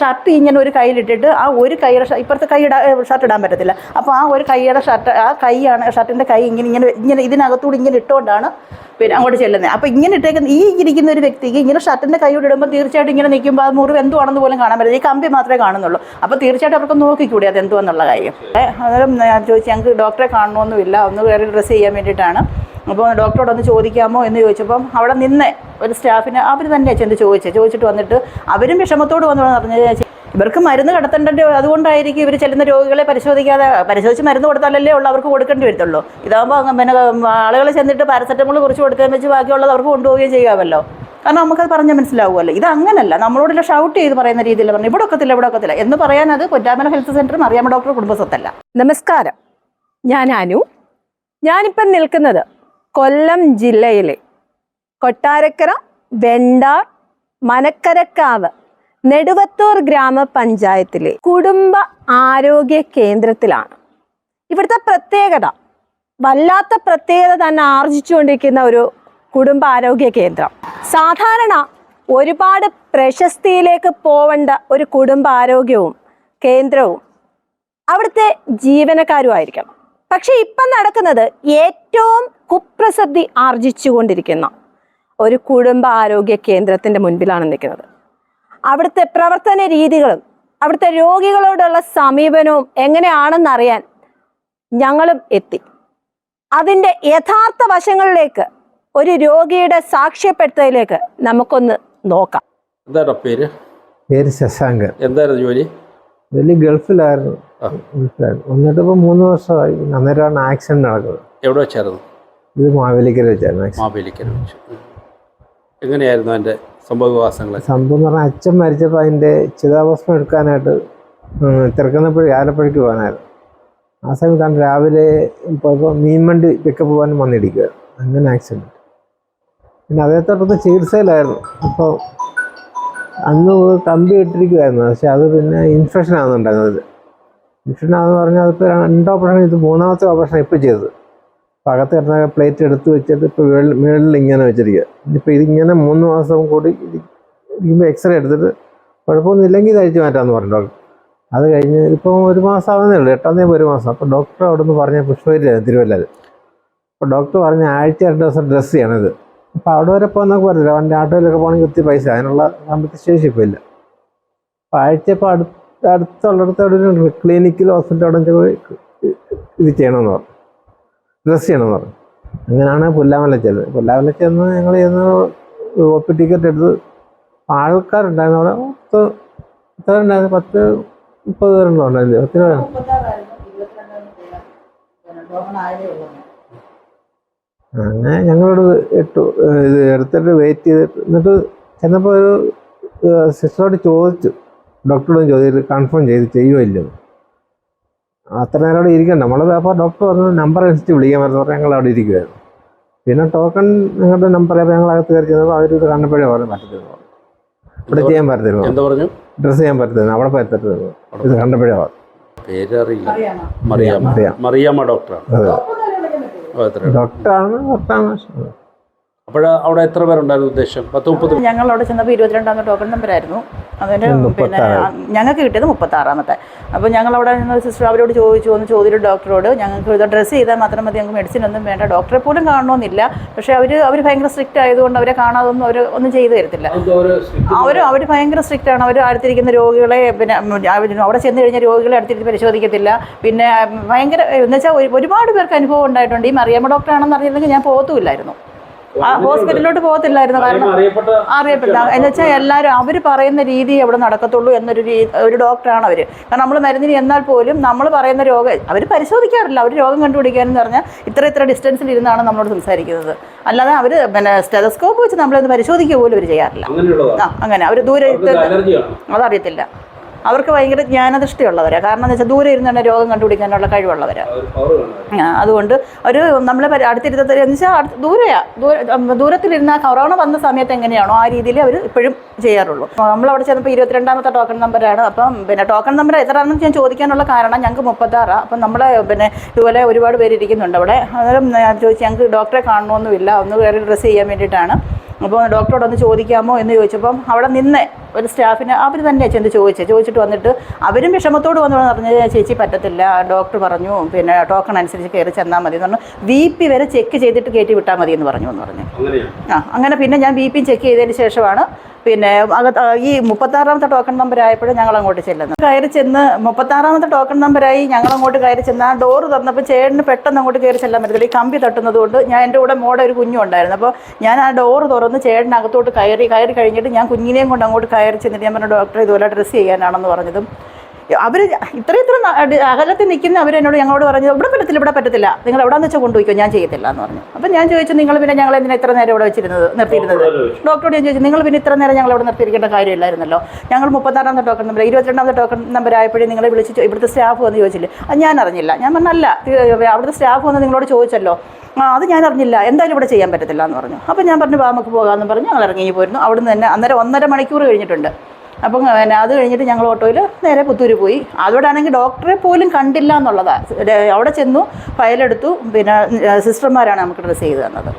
Shirt ഇങ്ങനെ ഒരു കയ്യിലിട്ടിട്ട് ആ ഒരു കൈയുടെ ഇപ്പുറത്തെ കൈ ഇടാ ഷർട്ട് ഇടാൻ പറ്റത്തില്ല. അപ്പോൾ ആ ഒരു കൈയുടെ ഷർട്ട് ആ കൈയാണ് ഷർട്ടിന്റെ കൈ ഇങ്ങനെ ഇങ്ങനെ ഇങ്ങനെ ഇതിനകത്തൂടെ ഇങ്ങനെ ഇട്ടുകൊണ്ടാണ് പിന്നെ അങ്ങോട്ട് ചെല്ലുന്നത്. അപ്പോൾ ഇങ്ങനെ ഇട്ടേക്കുന്ന ഈ ഇരിക്കുന്ന ഒരു വ്യക്തിക്ക് ഇങ്ങനെ ഷർട്ടിന്റെ കൈയോട് ഇടുമ്പോൾ തീർച്ചയായിട്ടും ഇങ്ങനെ നിൽക്കുമ്പോൾ അത് മുറിവ് എന്തുവാണെന്ന് പോലും കാണാൻ പറ്റില്ല. ഈ കമ്പി മാത്രമേ കാണുന്നുള്ളൂ. അപ്പോൾ തീർച്ചയായിട്ടും അവർക്ക് നോക്കിക്കൂടി അത് എന്തുവെന്നുള്ള കാര്യം അന്നേരം ഞാൻ ചോദിച്ചു ഞങ്ങൾക്ക് ഡോക്ടറെ കാണണമെന്നുമില്ല ഒന്ന് വേറെ ഡ്രസ്സ് ചെയ്യാൻ വേണ്ടിയിട്ടാണ്. അപ്പോൾ ഡോക്ടറോട് ഒന്ന് ചോദിക്കാമോ എന്ന് ചോദിച്ചപ്പം അവിടെ നിന്ന് ഒരു സ്റ്റാഫിന് അവർ തന്നെ ചെന്ന് ചോദിച്ചത് ചോദിച്ചിട്ട് വന്നിട്ട് അവരും വിഷമത്തോട് വന്നു പറഞ്ഞു ഇവർക്ക് മരുന്ന് കടത്തേണ്ടത് അതുകൊണ്ടായിരിക്കും ഇവർ ചെല്ലുന്ന രോഗികളെ പരിശോധിക്കാതെ പരിശോധിച്ച് മരുന്ന് കൊടുത്താലല്ലേ ഉള്ളൂ അവർക്ക് കൊടുക്കേണ്ടി വരത്തുള്ളൂ. ഇതാകുമ്പോൾ പിന്നെ ആളുകൾ ചെന്നിട്ട് പാരസെറ്റമോൾ കുറിച്ച് കൊടുക്കാൻ വെച്ച് ബാക്കിയുള്ളത് അവർക്ക് കൊണ്ടുപോവുകയും ചെയ്യാമല്ലോ. കാരണം നമുക്കത് പറഞ്ഞാൽ മനസ്സിലാവുമല്ലോ. ഇത് അങ്ങനല്ല. നമ്മളോടുള്ള ഷൗട്ട് ചെയ്ത് പറയുന്ന രീതിയിൽ പറഞ്ഞു ഇവിടെ ഒക്കത്തില്ല ഇവിടെ ഒക്കത്തില്ല. എന്ന് പറയാൻ അത് പൊറ്റാമല ഹെൽത്ത് സെന്ററും അറിയാമ ഡോക്ടർ കുടുംബസ്വത്തല്ല. നമസ്കാരം. ഞാൻ അനു. ഞാനിപ്പം നിൽക്കുന്നത് കൊല്ലം ജില്ലയിലെ കൊട്ടാരക്കര വെണ്ടാർ മനക്കരക്കാവ് നെടുവത്തൂർ ഗ്രാമപഞ്ചായത്തിലെ കുടുംബ ആരോഗ്യ കേന്ദ്രത്തിലാണ്. ഇവിടുത്തെ പ്രത്യേകത വല്ലാത്ത പ്രത്യേകത തന്നെ ആർജിച്ചുകൊണ്ടിരിക്കുന്ന ഒരു കുടുംബ ആരോഗ്യ കേന്ദ്രം. സാധാരണ ഒരുപാട് പ്രശസ്തിയിലേക്ക് പോവേണ്ട ഒരു കുടുംബ ആരോഗ്യവും കേന്ദ്രവും അവിടുത്തെ ജീവനക്കാരുമായിരിക്കണം. പക്ഷെ ഇപ്പം നടക്കുന്നത് ഏറ്റവും കുപ്രസിദ്ധി ആർജിച്ചുകൊണ്ടിരിക്കുന്ന ഒരു കുടുംബ ആരോഗ്യ കേന്ദ്രത്തിന്റെ മുൻപിലാണ് നിൽക്കുന്നത്. അവിടുത്തെ പ്രവർത്തന രീതികളും അവിടുത്തെ രോഗികളോടുള്ള സമീപനവും എങ്ങനെയാണെന്നറിയാൻ ഞങ്ങളും എത്തി. അതിന്റെ യഥാർത്ഥ വശങ്ങളിലേക്ക് ഒരു രോഗിയുടെ സാക്ഷ്യപ്പെടുത്തലിലേക്ക് നമുക്കൊന്ന് നോക്കാം. എന്താണ് പേര്? പേര് ശശാങ്കർ. എന്തായിരുന്നു ജോലി? വലിയ ഗൾഫിലായിരുന്നു. ഗൾഫിലായിരുന്നു. എന്നിട്ട് ഇപ്പോൾ മൂന്ന് വർഷമായി. അന്നേരമാണ് ആക്സിഡന്റ് നടക്കുന്നത്. എവിടെ വെച്ചായിരുന്നു? ഇത് മാവേലിക്കര വെച്ചായിരുന്നു മാവേലിക്കര വെച്ച്. എങ്ങനെയായിരുന്നു അതിന്റെ സംഭവവികാസങ്ങൾ സംഭവം എന്ന് പറഞ്ഞാൽ അച്ഛൻ മരിച്ചപ്പോൾ അതിന്റെ ചിതാഭസ്മം എടുക്കാനായിട്ട് തിരക്കുന്നപ്പോഴേ ആലപ്പുഴയ്ക്ക് പോകാനായിരുന്നു. ആ സമയത്താണ് രാവിലെ ഇപ്പോൾ മീൻവണ്ടി പിക്കപ്പ് പോകാനും വന്നിടിക്കുക അങ്ങനെ ആക്സിഡന്റ് പിന്നെ അതേ തുടർന്ന് ചികിത്സയിലായിരുന്നു. അപ്പോൾ അന്ന് കമ്പി ഇട്ടിരിക്കുമായിരുന്നു പക്ഷെ അത് പിന്നെ ഇൻഫെക്ഷൻ ആകുന്നുണ്ടായിരുന്നത് ഇൻഫെക്ഷൻ ആണെന്ന് പറഞ്ഞാൽ അതിപ്പോൾ രണ്ട് ഓപ്പറേഷൻ ഇത് മൂന്നാമത്തെ ഓപ്പറേഷൻ ഇപ്പോൾ ചെയ്തത് അകത്ത് കിടന്ന പ്ലേറ്റ് എടുത്ത് വെച്ചിട്ട് ഇപ്പോൾ മുകളിൽ ഇങ്ങനെ വെച്ചിരിക്കുക ഇപ്പോൾ ഇതിങ്ങനെ മൂന്ന് മാസം കൂടി ഇരിക്കുമ്പോൾ എക്സ്റേ എടുത്തിട്ട് കുഴപ്പമൊന്നുമില്ലെങ്കിൽ ഇത് അഴിച്ചു മാറ്റാമെന്ന് പറഞ്ഞു ഡോക്ടർ. അത് കഴിഞ്ഞ് ഇപ്പോൾ ഒരു മാസം ആവുന്നേ ഉള്ളൂ. എട്ടാം തീയതി ഒരു മാസം. അപ്പോൾ ഡോക്ടർ അവിടെ നിന്ന് പറഞ്ഞ പുഷ്പഗിരിയായിരുന്നു തിരുവല്ലയിൽ. അപ്പോൾ ഡോക്ടർ പറഞ്ഞ ആഴ്ച രണ്ട് ദിവസം ഡ്രസ്സ് ചെയ്യണത് അപ്പോൾ അവിടെ വരെ പോകുന്നൊക്കെ പറഞ്ഞില്ല വണ്ടി ആട്ടോയിലൊക്കെ പോകണമെങ്കിൽ ഒത്തിരി പൈസ. അതിനുള്ള സാമ്പത്തിക ശേഷി ഇപ്പോൾ ഇല്ല. അപ്പോൾ ആഴ്ച ഇപ്പോൾ അടുത്ത അടുത്തുള്ളിടത്ത് അവിടെ ഒരു ക്ലിനിക്കിൽ ഹോസ്പിറ്റൽ അവിടെ പോയി ഇത് ചെയ്യണമെന്ന് പറഞ്ഞു. ഡ്രസ് ചെയ്യണമെന്ന് പറഞ്ഞു. അങ്ങനെയാണ് പുല്ലാമല ചെന്നത്. പുല്ലാമല ചെന്ന് ഞങ്ങൾ ചെന്ന് ഒ പി ടിക്കറ്റ് എടുത്ത് ആൾക്കാരുണ്ടായിരുന്നു. അവിടെ പത്ത് എത്ര ഉണ്ടായിരുന്നു? പത്ത് മുപ്പത് പേരുണ്ടോ ഉണ്ടായിരുന്നു. പത്ത് പേര് അങ്ങനെ ഞങ്ങളോട് ഇട്ടു ഇത് എടുത്തിട്ട് വെയിറ്റ് ചെയ്തിട്ട് എന്നിട്ട് ചെന്നപ്പോൾ ഒരു സിസ്റ്ററോട് ചോദിച്ചു. ഡോക്ടറോടും ചോദിച്ചിട്ട് കൺഫേം ചെയ്ത് ചെയ്യുമോ ഇല്ലെന്ന് അത്ര നേരം അവിടെ ഇരിക്കണ്ട നമ്മൾ അപ്പോൾ ഡോക്ടർ പറഞ്ഞു നമ്പർ അനുസരിച്ച് വിളിക്കാൻ പറഞ്ഞു. പറഞ്ഞാൽ ഞങ്ങൾ അവിടെ ഇരിക്കുമായിരുന്നു പിന്നെ ടോക്കൺ നിങ്ങളുടെ നമ്പർ അപ്പോൾ ഞങ്ങൾ അകത്ത് കയറി ചെന്നപ്പോൾ അവരിത് കണ്ടപ്പോഴേ പറഞ്ഞു പറ്റത്തില്ല. പറഞ്ഞു ഇവിടെ ചെയ്യാൻ പറ്റത്തില്ല. എന്താ പറഞ്ഞു? ഡ്രസ്സ് ചെയ്യാൻ പറ്റത്തില്ല. അവിടെ പറ്റത്തില്ല. ഇത് കണ്ടപ്പോഴേ പറഞ്ഞു. പേരറിയില്ല. മറിയാമ്മ. അറിയാം. മറിയാമ്മ ഡോക്ടറാണ് ഡോക്ടറാണ് പത്താം അപ്പോൾ അവിടെ എത്ര പേരുണ്ടായിരുന്നു ഉദ്ദേശം? പത്ത് മുപ്പത് ഞങ്ങൾ അവിടെ ചെന്നപ്പോൾ ഇരുപത്തിരണ്ടാമത്തെ ടോക്കൺ നമ്പറായിരുന്നു അതിന്റെ പിന്നെ. ഞങ്ങൾക്ക് കിട്ടിയത് മുപ്പത്താറാമത്തെ. അപ്പോൾ ഞങ്ങൾ അവിടെ നിന്ന് സിസ്റ്റർ അവരോട് ചോദിച്ചു ഒന്ന് ചോദിച്ചു ഡോക്ടറോട് ഞങ്ങൾക്ക് ഇത് ഡ്രസ്സ് ചെയ്താൽ മാത്രം മതി ഞങ്ങൾക്ക് മെഡിസിൻ ഒന്നും വേണ്ട. ഡോക്ടറെ പോലും കാണണമെന്നില്ല പക്ഷേ അവർ അവർ ഭയങ്കര സ്ട്രിക്റ്റ് ആയതുകൊണ്ട് അവരെ കാണാതൊന്നും അവർ ഒന്നും ചെയ്തു തരത്തില്ല. അവർ അവർ ഭയങ്കര സ്ട്രിക്റ്റ് ആണ്. അവർ അടുത്തിരിക്കുന്ന രോഗികളെ പിന്നെ അവർ അവിടെ ചെന്ന് കഴിഞ്ഞ രോഗികളെ അടുത്തിരുന്ന് പരിശോധിക്കത്തില്ല. പിന്നെ ഭയങ്കര എന്ന് വെച്ചാൽ ഒരുപാട് പേർക്ക് അനുഭവം ഉണ്ടായിട്ടുണ്ട്. ഈ മറിയമ്മ ഡോക്ടറാണെന്ന് അറിഞ്ഞിരുന്നെങ്കിൽ ഞാൻ പോകത്തുമില്ലായിരുന്നു ഹോസ്പിറ്റലിലോട്ട് പോകത്തില്ലായിരുന്നു കാരണം അറിയപ്പെട്ട എന്ന് വെച്ചാൽ എല്ലാവരും അവർ പറയുന്ന രീതി എവിടെ നടക്കത്തുള്ളൂ എന്നൊരു ഒരു ഡോക്ടറാണ് അവർ കാരണം നമ്മൾ മരുന്നിന് എന്നാൽ പോലും നമ്മൾ പറയുന്ന രോഗം അവർ പരിശോധിക്കാറില്ല. അവർ രോഗം കണ്ടുപിടിക്കാനെന്ന് പറഞ്ഞാൽ ഇത്ര ഇത്ര ഡിസ്റ്റൻസിൽ ഇരുന്നാണ് നമ്മളോട് സംസാരിക്കുന്നത്. അല്ലാതെ അവർ പിന്നെ സ്റ്റെതസ്കോപ്പ് വെച്ച് നമ്മളൊന്ന് പരിശോധിക്കുക പോലും അവർ ചെയ്യാറില്ല. ആ അങ്ങനെ. അവർ ദൂരെ അതറിയത്തില്ല. അവർക്ക് ഭയങ്കര ജ്ഞാനദൃഷ്ടിയുള്ളവരാണ് കാരണം എന്ന് വെച്ചാൽ ദൂരെ ഇരുന്ന് തന്നെ രോഗം കണ്ടുപിടിക്കാനുള്ള കഴിവുള്ളവരാണ് അതുകൊണ്ട് ഒരു നമ്മളെ അടുത്തിരുത്തത്തിൽ എന്ന് വെച്ചാൽ അടുത്ത് ദൂരെയാ. ദൂര ദൂരത്തിലിരുന്ന കൊറോണ വന്ന സമയത്ത് എങ്ങനെയാണോ ആ രീതിയിൽ അവർ ഇപ്പോഴും ചെയ്യാറുള്ളൂ. അപ്പോൾ നമ്മളവിടെ ചെന്നപ്പോൾ ഇരുപത്തിരണ്ടാമത്തെ ടോക്കൺ നമ്പറാണ് അപ്പം പിന്നെ ടോക്കൺ നമ്പർ എത്രയാണെന്ന് ഞാൻ ചോദിക്കാനുള്ള കാരണം ഞങ്ങൾക്ക് മുപ്പത്താറാണ് അപ്പം നമ്മളെ പിന്നെ ഇതുപോലെ ഒരുപാട് പേര് ഇരിക്കുന്നുണ്ട് അവിടെ. അന്നേരം ഞാൻ ചോദിച്ചു ഞങ്ങൾക്ക് ഡോക്ടറെ കാണണമെന്നുമില്ല ഒന്ന് വേറെ ഡ്രസ്സ് ചെയ്യാൻ വേണ്ടിയിട്ടാണ്. അപ്പോൾ ഡോക്ടറോട് ഒന്ന് ചോദിക്കാമോ എന്ന് ചോദിച്ചപ്പം അവിടെ നിന്ന്. ഒരു സ്റ്റാഫിന് അവർ തന്നെ ചെന്ന് ചോദിച്ചത് ചോദിച്ചിട്ട് വന്നിട്ട് അവരും വിഷമത്തോട് വന്നു പറഞ്ഞു ചേച്ചി പറ്റത്തില്ല. ഡോക്ടർ പറഞ്ഞു. പിന്നെ ടോക്കൺ അനുസരിച്ച് കയറി ചെന്നാൽ മതി. എന്ന് പറഞ്ഞു. ബി പി വരെ ചെക്ക് ചെയ്തിട്ട് കയറ്റി വിട്ടാൽ മതി എന്ന് പറഞ്ഞു എന്ന് പറഞ്ഞു. ആ അങ്ങനെ പിന്നെ ഞാൻ ബി പി ചെക്ക് ചെയ്തതിന് ശേഷമാണ് പിന്നെ അകത്ത് ഈ മുപ്പത്താറാമത്തെ ടോക്കൺ നമ്പർ ആയപ്പോഴും ഞങ്ങൾ അങ്ങോട്ട് ചെല്ലുന്നത്. കയറി ചെന്ന് മുപ്പത്താറാമത്തെ ടോക്കൺ നമ്പറായി ഞങ്ങൾ അങ്ങോട്ട് കയറി ചെന്ന് ആ ഡോറ് തുറന്നപ്പോൾ ചേട്ടന് പെട്ടെന്ന് അങ്ങോട്ട് കയറി ചെല്ലാൻ പറ്റത്തില്ല. ഈ കമ്പി തട്ടുന്നത് കൊണ്ട് ഞാൻ എന്റെ കൂടെ മോടെ ഒരു കുഞ്ഞുണ്ടായിരുന്നു അപ്പോൾ ഞാൻ ആ ഡോറ് തുറന്ന് ചേട്ടനകത്തോട്ട് കയറി കയറി കഴിഞ്ഞിട്ട് ഞാൻ കുഞ്ഞിനെയും കൊണ്ട് അങ്ങോട്ട് കയറി ചെന്നിട്ട് ഞാൻ പറഞ്ഞു ഡോക്ടർ ഇതുപോലെ ഡ്രസ്സ് ചെയ്യാനാണെന്ന് പറഞ്ഞതും. അവർ ഇത്ര ഇത്ര അകലത്തിൽ നിൽക്കുന്ന അവരെന്നോട് ഞങ്ങളോട് പറഞ്ഞു ഇവിടെ പറ്റത്തില്ല ഇവിടെ പറ്റത്തില്ല. നിങ്ങൾ എവിടെ വെച്ചാൽ കൊണ്ടുപോയിക്കോ ഞാൻ ചെയ്യത്തില്ല എന്ന് പറഞ്ഞു. അപ്പം ഞാൻ ചോദിച്ചു നിങ്ങൾ പിന്നെ ഞങ്ങൾ എന്തിനാ ഇത്ര നേരം ഇവിടെ വെച്ചിരുന്നത്? നിർത്തിയിരുന്നത്? ഡോക്ടറോട് ഞാൻ ചോദിച്ചു നിങ്ങൾ പിന്നെ ഇത്ര നേരം ഞങ്ങൾ അവിടെ നിർത്തിയിരിക്കേണ്ട കാര്യമില്ലായിരുന്നല്ലോ. ഞങ്ങൾ മുപ്പത്താറാമത്തെ ടോക്കൺ നമ്പർ ഇരുപത്തിരണ്ടാമത്തെ ടോക്കൺ നമ്പർ ആയപ്പോഴേ നിങ്ങളെ വിളിച്ച് ഇവിടുത്തെ സ്റ്റാഫ് വന്ന് ചോദിച്ചില്ലേ? അത് ഞാൻ അറിഞ്ഞില്ല. ഞാൻ പറഞ്ഞല്ല അവിടുത്തെ സ്റ്റാഫ് വന്ന് നിങ്ങളോട് ചോദിച്ചല്ലോ. ആ അത് ഞാൻ അറിഞ്ഞില്ല. എന്തായാലും ഇവിടെ ചെയ്യാൻ പറ്റത്തില്ല എന്ന് പറഞ്ഞു. അപ്പോൾ ഞാൻ പറഞ്ഞു വാ നമുക്ക് പോകാമെന്ന് പറഞ്ഞു. ഞങ്ങൾ ഇറങ്ങി പോയിരുന്നു അവിടുന്ന് തന്നെ അന്നേരം ഒന്നര മണിക്കൂർ കഴിഞ്ഞിട്ടുണ്ട്. അപ്പം പിന്നെ അത് കഴിഞ്ഞിട്ട് ഞങ്ങൾ ഓട്ടോയിൽ നേരെ പുത്തൂര് പോയി. അതോടാണെങ്കിൽ ഡോക്ടറെ പോലും കണ്ടില്ല എന്നുള്ളതാണ് അവിടെ ചെന്നു ഫയലെടുത്തു പിന്നെ സിസ്റ്റർമാരാണ് നമുക്ക് ഡ്രസ്സ് ചെയ്ത് തന്നത്.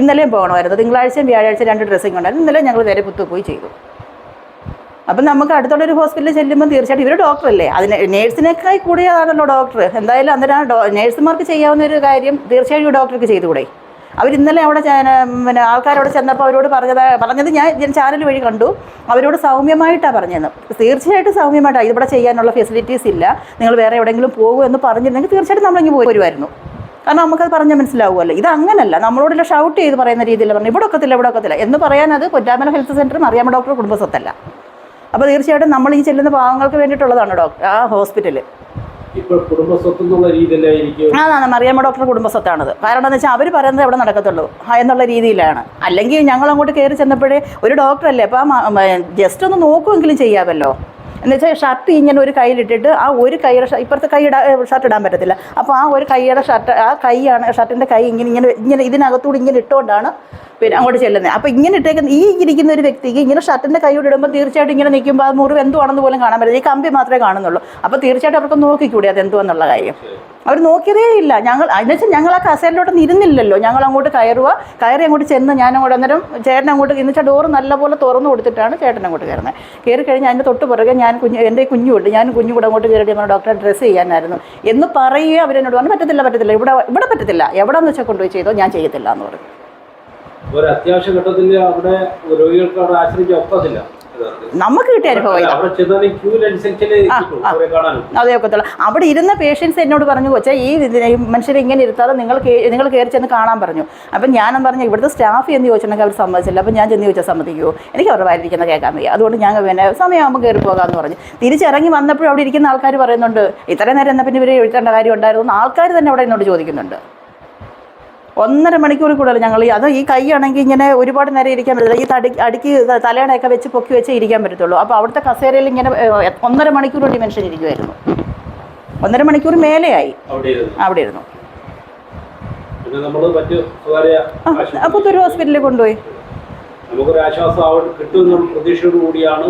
ഇന്നലെയും പോകണമായിരുന്നു. തിങ്കളാഴ്ചയും വ്യാഴാഴ്ച രണ്ട് ഡ്രസ്സിങ് ഉണ്ടായിരുന്നു. ഇന്നലെ ഞങ്ങൾ നേരെ പുത്തു പോയി ചെയ്തു. അപ്പം നമുക്ക് അടുത്തുള്ള ഒരു ഹോസ്പിറ്റലിൽ ചെല്ലുമ്പോൾ തീർച്ചയായിട്ടും ഇവർ ഡോക്ടറല്ലേ? അതിന് നേഴ്സിനേക്കായി കൂടിയതാണല്ലോ ഡോക്ടർ എന്തായാലും അന്നേരം ഡോ നേഴ്സുമാർക്ക് ചെയ്യാവുന്ന ഒരു കാര്യം തീർച്ചയായും ഈ ഡോക്ടർക്ക് ചെയ്തുകൂടെ? അവർ ഇന്നലെ അവിടെ പിന്നെ ആൾക്കാരോട് ചെന്നപ്പോൾ അവരോട് പറഞ്ഞത് പറഞ്ഞത് ഞാൻ ചാനൽ വഴി കണ്ടു. അവരോട് സൗമ്യമായിട്ടാണ് പറഞ്ഞത്. തീർച്ചയായിട്ടും സൗമ്യമായിട്ടാണ് ഇതിവിടെ ചെയ്യാനുള്ള ഫെസിലിറ്റീസ് ഇല്ല. നിങ്ങൾ വേറെ എവിടെയെങ്കിലും പോകുമോ എന്ന് പറഞ്ഞിരുന്നെങ്കിൽ തീർച്ചയായിട്ടും നമ്മളിങ്ങ് പോയി വരുമായിരുന്നു കാരണം നമുക്കത് പറഞ്ഞാൽ മനസ്സിലാവുമല്ലോ. ഇത് അങ്ങനല്ല. നമ്മളോടുള്ള ഷൗട്ട് ചെയ്ത് പറയുന്ന രീതിയിൽ പറഞ്ഞു ഇവിടെ ഒക്കത്തില്ല ഇവിടെ ഒക്കത്തില്ല. എന്ന് പറയാനത് പൊറ്റാമല ഹെൽത്ത് സെന്ററും അറിയാമ ഡോക്ടർ കുടുംബസ്വത്തല്ല. അപ്പോൾ തീർച്ചയായിട്ടും നമ്മൾ ഈ ചെല്ലുന്ന പാവങ്ങൾക്ക് വേണ്ടിയിട്ടുള്ളതാണ് ഡോക്ടർ ആ ഹോസ്പിറ്റൽ. ആ മറിയാമ്മ ഡോക്ടർ കുടുംബസ്വത്താണത്. കാരണം എന്താ വെച്ചാൽ അവർ പറയുന്നത് അവിടെ നടക്കത്തുള്ളൂ. എന്നുള്ള രീതിയിലാണ്. അല്ലെങ്കിൽ ഞങ്ങൾ അങ്ങോട്ട് കയറി ചെന്നപ്പോഴേ ഒരു ഡോക്ടറല്ലേ? അപ്പോൾ ആ ജസ്റ്റ് ഒന്ന് നോക്കുമെങ്കിലും ചെയ്യാമല്ലോ. എന്ന് വെച്ചാൽ ഷർട്ട് ഇങ്ങനെ ഒരു കയ്യിലിട്ടിട്ട് ആ ഒരു കൈയുടെ ഇപ്പുറത്തെ കൈ ഇടാ ഷർട്ട് ഇടാൻ പറ്റത്തില്ല. അപ്പോൾ ആ ഒരു കൈയുടെ ഷർട്ട് ആ കൈയാണ് ഷർട്ടിന്റെ കൈ ഇങ്ങനെ ഇങ്ങനെ ഇങ്ങനെ ഇതിനകത്തൂടെ ഇങ്ങനെ ഇട്ടുകൊണ്ടാണ് പിന്നെ അങ്ങോട്ട് ചെല്ലുന്നത്. അപ്പോൾ ഇങ്ങനെ ഇട്ടേക്കുന്ന ഈ ഇരിക്കുന്ന ഒരു വ്യക്തിക്ക് ഇങ്ങനെ ഷർട്ടിന്റെ കൈയോട് ഇടുമ്പോൾ തീർച്ചയായിട്ടും ഇങ്ങനെ നിൽക്കുമ്പോൾ ആ മുറിവ് എന്തുവാണെന്ന് പോലും കാണാൻ പറ്റില്ല. ഈ കമ്പി മാത്രമേ കാണുന്നുള്ളൂ. അപ്പോൾ തീർച്ചയായിട്ടും അവർക്ക് നോക്കിക്കൂടി അത് എന്തുവെന്നുള്ള കാര്യം. അവർ നോക്കിയതേ ഇല്ല. ഞങ്ങൾ അതിനുവെച്ചാൽ ഞങ്ങൾ ആ കസേരയിലോട്ട് ഇരുന്നില്ലല്ലോ. ഞങ്ങൾ അങ്ങോട്ട് കയറുക. കയറി അങ്ങോട്ട് ചെന്ന് ഞാൻ അങ്ങോട്ട് അന്നേരം ചേട്ടൻ അങ്ങോട്ട് എന്നുവെച്ചാൽ ഡോറ് നല്ലപോലെ തുറന്നു കൊടുത്തിട്ടാണ് ചേട്ടൻ അങ്ങോട്ട് കയറുന്നത്. കയറി കഴിഞ്ഞ് അതിന്റെ തൊട്ട് പുറകെ ഞാൻ കുഞ്ഞ് എന്റെ കുഞ്ഞുണ്ട്. ഞാൻ കുഞ്ഞു കൂടെ അങ്ങോട്ട് കയറിയിട്ട് നമ്മൾ ഡോക്ടറെ ഡ്രസ്സ് ചെയ്യാനായിരുന്നു. എന്ന് പറയുക അവർ എന്നോട് പറഞ്ഞു പറ്റത്തില്ല പറ്റത്തില്ല. ഇവിടെ ഇവിടെ പറ്റത്തില്ല. എവിടെ വെച്ചാൽ കൊണ്ടുപോയി ചെയ്തോ? ഞാൻ ചെയ്യത്തില്ല എന്ന് പറഞ്ഞു. ഒരു അത്യാവശ്യ ഘട്ടത്തിൽ അവിടെ രോഗികൾക്ക് അവിടെ ആശ്രയിക്കാൻ ഒക്കത്തില്ല. നമുക്ക് കിട്ടിയ അനുഭവം അതേ ഒക്കത്തുള്ളൂ. അവിടെ ഇരുന്ന പേഷ്യൻസ് എന്നോട് പറഞ്ഞു കൊച്ചാ ഈ മനുഷ്യർ മനുഷ്യരെ ഇങ്ങനെ ഇരുത്താതെ നിങ്ങൾ നിങ്ങൾ കയറി ചെന്ന് കാണാൻ പറഞ്ഞു. അപ്പം ഞാനും പറഞ്ഞു ഇവിടുത്തെ സ്റ്റാഫ് എന്ന് ചോദിച്ചിട്ടുണ്ടെങ്കിൽ അവർ സമ്മതിച്ചില്ല. അപ്പം ഞാൻ ചെന്ന് ചോദിച്ചാൽ സമ്മതിക്കുമോ എനിക്ക് അവരുടെ വായിരിക്കുന്ന കേൾക്കാൻ വയ്യ. അതുകൊണ്ട് ഞാൻ പിന്നെ സമയമാകുമ്പോൾ കയറി പോകാമെന്ന് പറഞ്ഞു. തിരിച്ചിറങ്ങി വന്നപ്പോഴും അവിടെ ഇരിക്കുന്ന ആൾക്കാർ പറയുന്നുണ്ട് ഇത്രയും നേരം എന്നാൽ പിന്നെ ഇവർ എഴുതേണ്ട കാര്യം ഉണ്ടായിരുന്നു? ആൾക്കാർ തന്നെ അവിടെ എന്നോട് ചോദിക്കുന്നുണ്ട്. ഒന്നര മണിക്കൂർ കൂടുതൽ ഞങ്ങൾ അത് ഈ കൈയാണെങ്കിൽ ഇങ്ങനെ ഒരുപാട് നേരം ഇരിക്കാൻ പറ്റില്ല ഈ തടി അടിക്ക് തലയണയൊക്കെ വെച്ച് പൊക്കി വെച്ചേ ഇരിക്കാൻ പറ്റത്തുള്ളൂ. അപ്പോൾ അവിടുത്തെ കസേരയിൽ ഇങ്ങനെ ഒന്നര മണിക്കൂർ വേണ്ടി മനുഷ്യൻ ഇരിക്കുമായിരുന്നു ഒന്നര മണിക്കൂർ മേലെയായി. അവിടെ ഇരുന്നു. ഒരു ഹോസ്പിറ്റലിൽ കൊണ്ടുപോയി. നമുക്കൊരു ആശ്വാസം പ്രതീക്ഷയോട് കൂടിയാണ്.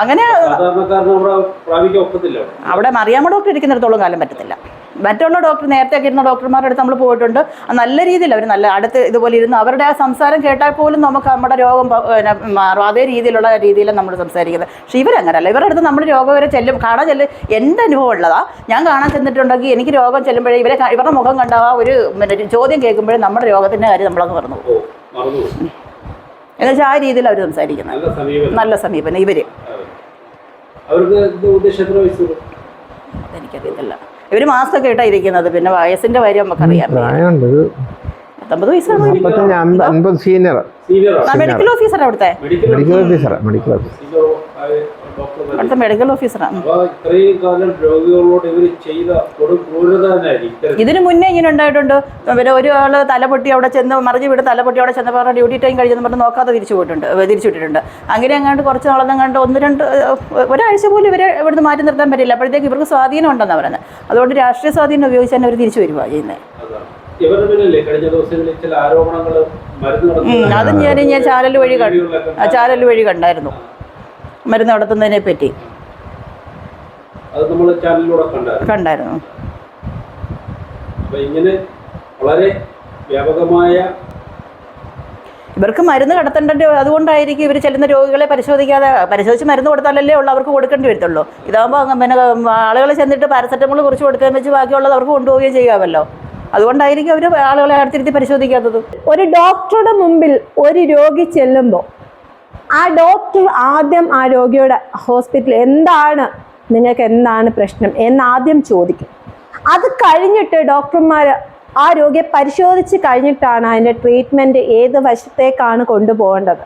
അങ്ങനെ സാധാരണക്കാരന് അവിടെ പ്രാപിക്കാൻ ഒക്കത്തില്ല. അവിടെ. അവിടെ മറിയാമ്മ ഡോക്ടർ ഇരിക്കുന്നിടത്തോളം കാലം പറ്റത്തില്ല. മറ്റുള്ള ഡോക്ടർ നേരത്തെ ഒക്കെ ഇരുന്ന ഡോക്ടർമാരുടെ അടുത്ത് നമ്മൾ പോയിട്ടുണ്ട്. നല്ല രീതിയിൽ അവർ നല്ല അടുത്ത് ഇതുപോലെ ഇരുന്ന് അവരുടെ ആ സംസാരം കേട്ടാൽ പോലും നമുക്ക് നമ്മുടെ രോഗം മാറും. അതേ രീതിയിലുള്ള രീതിയിലാണ് നമ്മൾ സംസാരിക്കുന്നത്. പക്ഷെ ഇവരങ്ങനല്ല. ഇവരുടെ അടുത്ത് നമ്മൾ രോഗം വരെ ചെല്ലും. കാണാൻ ചെല്ലും എന്റെ അനുഭവം ഉള്ളതാ. ഞാൻ കാണാൻ ചെന്നിട്ടുണ്ടെങ്കിൽ എനിക്ക് രോഗം ചെല്ലുമ്പോഴേ ഇവരെ ഇവരുടെ മുഖം കണ്ട ആ ഒരു ചോദ്യം കേൾക്കുമ്പോഴേ നമ്മുടെ രോഗത്തിന്റെ കാര്യം നമ്മളങ്ങ് പറഞ്ഞു പോകും. എന്നുവെച്ചാൽ ആ രീതിയിൽ അവർ സംസാരിക്കുന്നത്. നല്ല സമീപനം. ഇവർ അവർക്ക്? എനിക്കറിയത്തില്ല ഇവർ മാസ്ക് ഒക്കെ ഇട്ടാ ഇരിക്കുന്നത് പിന്നെ വയസ്സിന്റെ കാര്യം നമുക്കറിയാം. പ്രായമുണ്ട്. പത്തൊമ്പത് വയസ്സാണ്. സീനിയർ സീനിയർ മെഡിക്കൽ ഓഫീസർ അവിടുത്തെ മെഡിക്കൽ ഓഫീസറാ മെഡിക്കൽ ഓഫീസർ അവിടുത്തെ മെഡിക്കൽ ഓഫീസറാണ് ഇത്രയും കാലം രോഗികളോട് ഇവർ ചെയ്ത കൊടു ക്രൂരത ഇതിനു മുന്നേ ഇങ്ങനെ ഉണ്ടായിട്ടുണ്ട്. പിന്നെ ഒരാൾ തലപൊട്ടി അവിടെ ചെന്ന് മറിഞ്ഞ് വീട് തലപൊട്ടി അവിടെ ചെന്ന് പറഞ്ഞ ഡ്യൂട്ടി ടൈം കഴിഞ്ഞെന്ന് പറഞ്ഞ് നോക്കാതെ തിരിച്ചു പോയിട്ടുണ്ട്. തിരിച്ചു വിട്ടിട്ടുണ്ട്. അങ്ങനെ അങ്ങോട്ട് കുറച്ച് നാളെന്നങ്ങാണ്ട് ഒന്ന് രണ്ട് ഒരാഴ്ച പോലും ഇവരെ ഇവിടുന്ന് മാറ്റി നിർത്താൻ പറ്റില്ല. അപ്പോഴത്തേക്ക് ഇവർക്ക് സ്വാധീനം ഉണ്ടെന്ന് പറയുന്നത്. അതുകൊണ്ട് രാഷ്ട്രീയ സ്വാധീനം ഉപയോഗിച്ച് തന്നെ അവർ തിരിച്ചു വരുവാ ചെയ്യുന്നത് അതും. ഞാൻ ഞാൻ ചാനൽ വഴി കണ്ടു ആ ചാനൽ വഴി കണ്ടായിരുന്നു. മരുന്ന് നടത്തുന്നതിനെ പറ്റി. അത് നമ്മൾ ചാനലിലൂടെ കണ്ടായിരുന്നു. ഇങ്ങനെ വളരെ വ്യാപകമായ ഇവർക്ക് മരുന്ന് കടത്തേണ്ട അതുകൊണ്ടായിരിക്കും ഇവർ ചെല്ലുന്ന രോഗികളെ പരിശോധിക്കാതെ പരിശോധിച്ച് മരുന്ന് കൊടുത്താലല്ലേ ഉള്ളൂ അവർക്ക് കൊടുക്കേണ്ടി വരത്തുള്ളൂ. ഇതാകുമ്പോൾ പിന്നെ ആളുകൾ ചെന്നിട്ട് പാരസെറ്റമോൾ കുറിച്ച് കൊടുക്കുകയും വെച്ച് ബാക്കിയുള്ളത് അവർക്ക് കൊണ്ടുപോവുകയും ചെയ്യാമല്ലോ. അതുകൊണ്ടായിരിക്കും അവർ ആളുകളെ അടുത്തിരുത്തി പരിശോധിക്കാത്തത്. ഒരു ഡോക്ടറുടെ മുമ്പിൽ ഒരു രോഗി ചെല്ലുമ്പോൾ ആ ഡോക്ടർ ആദ്യം ആ രോഗിയുടെ ഹോസ്പിറ്റൽ എന്താണ് നിങ്ങൾക്ക് എന്താണ് പ്രശ്നം എന്ന് ആദ്യം ചോദിക്കും. അത് കഴിഞ്ഞിട്ട് ഡോക്ടർമാർ ആ രോഗിയെ പരിശോധിച്ച് കഴിഞ്ഞിട്ടാണ് അതിന്റെ ട്രീറ്റ്മെന്റ് ഏത് വശത്തേക്കാണ് കൊണ്ടുപോകേണ്ടത്.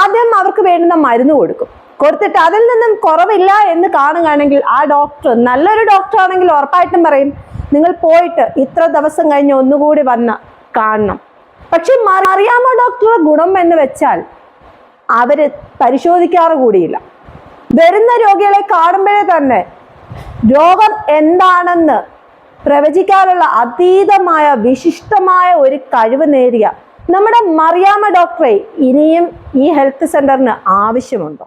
ആദ്യം അവർക്ക് വേണ്ടുന്ന മരുന്ന് കൊടുക്കും. കൊടുത്തിട്ട് അതിൽ നിന്നും കുറവില്ല എന്ന് കാണുകയാണെങ്കിൽ ആ ഡോക്ടർ നല്ലൊരു ഡോക്ടർ ആണെങ്കിൽ ഉറപ്പായിട്ടും പറയും നിങ്ങൾ പോയിട്ട് ഇത്ര ദിവസം കഴിഞ്ഞ് ഒന്നുകൂടി വന്ന് കാണണം. പക്ഷെ അറിയാമോ ഡോക്ടറുടെ ഗുണം എന്ന് വെച്ചാൽ അവർ പരിശോധിക്കാറ് കൂടിയില്ല. വരുന്ന രോഗികളെ കാണുമ്പോഴേ തന്നെ രോഗം എന്താണെന്ന് പ്രവചിക്കാനുള്ള അതീതമായ വിശിഷ്ടമായ ഒരു കഴിവ് നേടിയ നമ്മുടെ മറിയാമ്മ ഡോക്ടറെ ഇനിയും ഈ ഹെൽത്ത് സെന്ററിന് ആവശ്യമുണ്ടോ?